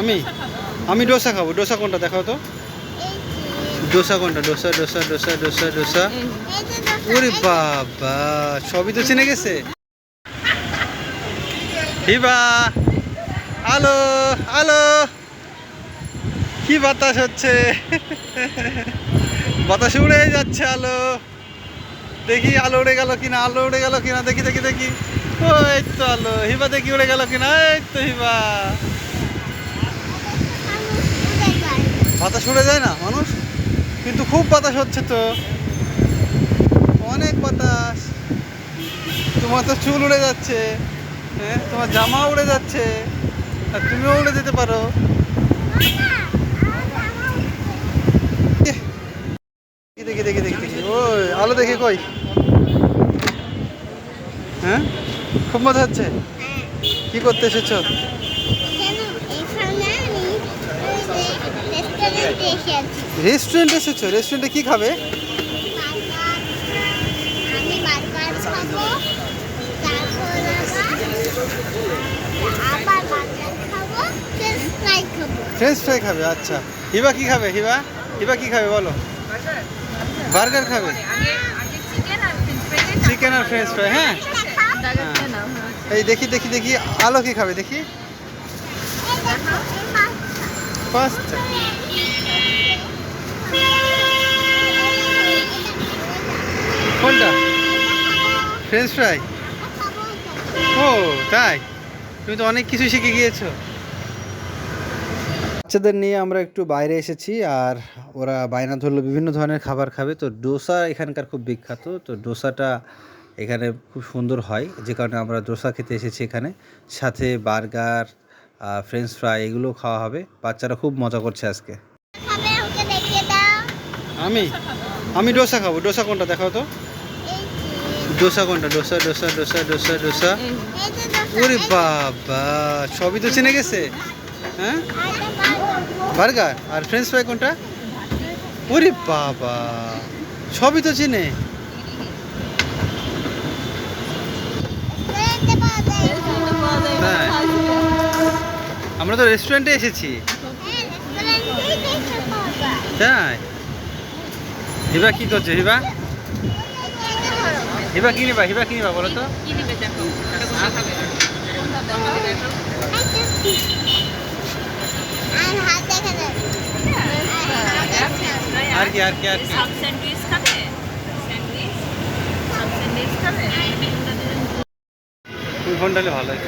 আমি? আমি ডোসা খাব। ডোসা কোনটা দেখাও তো। ডোসা কোনটা? ডোসা ডোসা ডোসা ডোসা ডোসা। ওরে বাবা, সবই তো চিনে গেছে। হিবা, আলো আলো। কি বাতাস হচ্ছে? বাতাস উড়ে যাচ্ছে আলো। দেখি আলো উড়ে গেল কিনা, আলো উড়ে গেল কিনা, দেখি দেখি দেখি। ওই তো আলো। হিবা দেখি উড়ে গেল কিনা, এই তো হিবা। বাতাস উড়ে যায় না মানুষ? কিন্তু খুব বাতাস হচ্ছে তো। অনেক বাতাস। তোমার তো চুল উড়ে যাচ্ছে। হ্যাঁ তোমার জামা উড়ে যাচ্ছে। আর তুমিও উড়ে যেতে পারো। দেখি দেখি দেখি দেখি ওই, আলো দেখি কই? হ্যাঁ? খুব মজা হচ্ছে? কি করতে এসেছ? রেস্টুরেন্টে এসেছ? রেস্টুরেন্টে কি খাবে? ফ্রেঞ্চ ফ্রাই খাব ফ্রেঞ্চ ফ্রাই খাবে আচ্ছা। হিবা কি খাবে হিবা? হিবা কি খাবে বলো। বার্গার খাবে? চিকেন আর ফ্রেঞ্চ ফ্রাই হ্যাঁ? এই দেখি দেখি দেখি। আলো কি খাবে দেখি। পাঁচটা কোনটা ফ্রেঞ্চ ফ্রাই ও, তাই? তুমি তো অনেক কিছু শিখে গিয়েছো। বাচ্চাদের নিয়ে আমরা একটু বাইরে এসেছি, আর ওরা বায়না ধরলো, বিভিন্ন ধরনের খাবার খাবে। তো ডোসা এখানকার খুব বিখ্যাত। তো ডোসাটা এখানে খুব সুন্দর হয়। যে কারণে আমরা ডোসা খেতে এসেছি এখানে। সাথে বার্গার ফ্রেঞ্চ ফ্রাই এগুলো খাওয়া হবে। বাচ্চারা খুব মজা করছে আজকে। খাবে ওকে দেখিয়ে দাও। আমি? আমি ডোসা খাব। ডোসা কোনটা দেখাও তো। ডোসা কোনটা? ডোসা ডোসা ডোসা ডোসা ডোসা। ওরে বাবা সবই তো চিনে গেছে। হ্যাঁ? বার্গার। বার্গার আর ফ্রেঞ্চ ফ্রাই কোনটা? ওরে বাবা সবই তো চিনে রেস্টুরেন্টে পাওয়া যায় তাই আমরা তো রেস্টুরেন্টে এসেছি। তাই? হিবা কি করছে হিবা? হিবা কি নিবা হিবা কি নিবা বলো তো? আর কি আর কি আর কি? স্যান্ডউইচ খাবে? স্যান্ডউইচ? স্যান্ডউইচ খাবে? ফোন ডালে ভালো হয়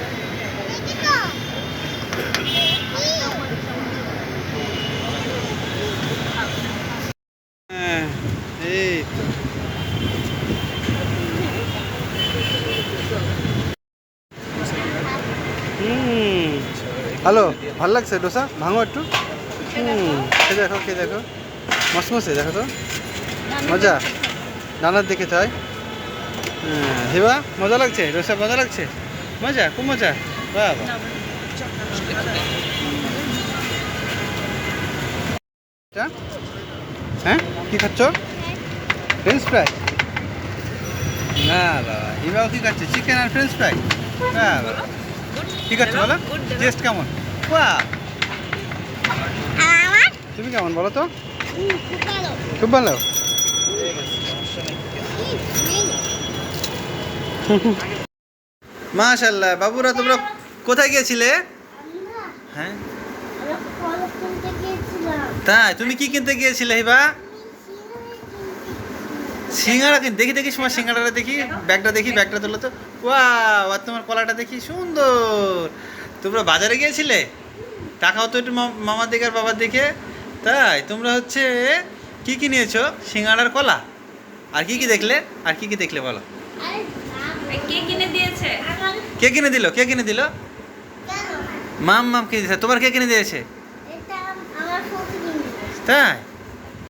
হ্যাঁ এই তো হুম হ্যালো, ভালো লাগছে ডোসা? ভাঙো একটু। হুম খেয়ে দেখো খেয়ে দেখো। মসমসে দেখো তো। মজা। নানার দিকে হ্যাঁ হিবা, মজা লাগছে? ডোসা, মজা লাগছে? মজা, খুব মজা। বাবা? হ্যাঁ? কি খাচ্ছ? ফ্রেঞ্চ ফ্রাই না, বাবা। হিবাও কি খাচ্ছে? চিকেন আর ফ্রেঞ্চ ফ্রাই না বাবা। কি আছে বলো। টেস্ট কেমন? বাহ তুমি কেমন বলো তো? খুব ভালো। খুব ভালো? মাশাল্লাহ বাবুরা তোমরা কোথায় গিয়েছিলে? হ্যাঁ? তাই তুমি কি কিনতে গিয়েছিলে হিবা? সিঙ্গারা কিন দেখি দেখি তোমার সিঙ্গারাটা দেখি ব্যাগটা দেখি ব্যাগটা তোলো তো। ওয়া আর তোমার কলাটা দেখি সুন্দর। তোমরা বাজারে গিয়েছিলে? টাকাও তো একটু মাম- মামার দিকে আর বাবার দিকে। তাই তোমরা হচ্ছে কি কি নিয়েছো? সিঙ্গারার কলা। আর কি কি দেখলে? আর কি কি দেখলে বলো। কে কিনে দিয়েছে? কে কিনে দিল? কে কিনে দিল? মাম মাম কিনে দিয়েছে। তোমার কে কিনে দিয়েছে। তাই?